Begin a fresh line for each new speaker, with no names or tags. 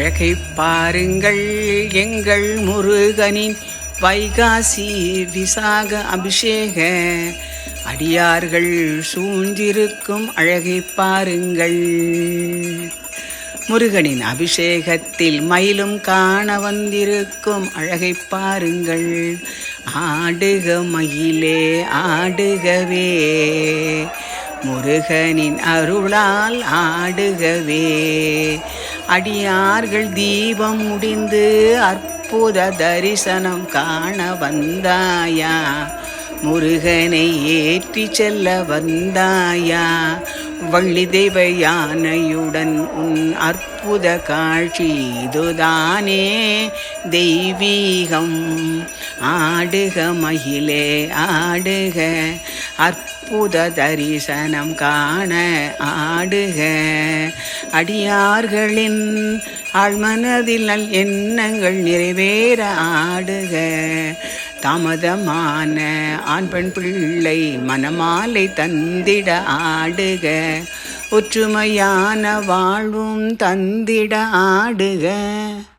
அழகை பாருங்கள் எங்கள் முருகனின் வைகாசி விசாக அபிஷேக. அடியார்கள் சூழ்ந்திருக்கும் அழகை பாருங்கள். முருகனின் அபிஷேகத்தில் மயிலும் காண வந்திருக்கும் அழகை பாருங்கள். ஆடுக மயிலே ஆடுகவே. முருகனின் அருளால் ஆடுகவே. அடியார்கள் தீபம் முடிந்து அற்புத தரிசனம் காண வந்தாயா? முருகனை ஏற்றி செல்ல வந்தாயா? வள்ளி தெய்வ யானையுடன் உன் அற்புத காட்சி இதுதானே தெய்வீகம். ஆடுக மகிழே ஆடுக. அற்புத தரிசனம் காண ஆடுக. அடியார்களின் ஆழ்மனதில் நல் எண்ணங்கள் நிறைவேற ஆடுக. தாமதமான ஆண் பெண் பிள்ளை மனமாலை தந்திட ஆடுக. ஒற்றுமையான வாழ்வும் தந்திட ஆடுக.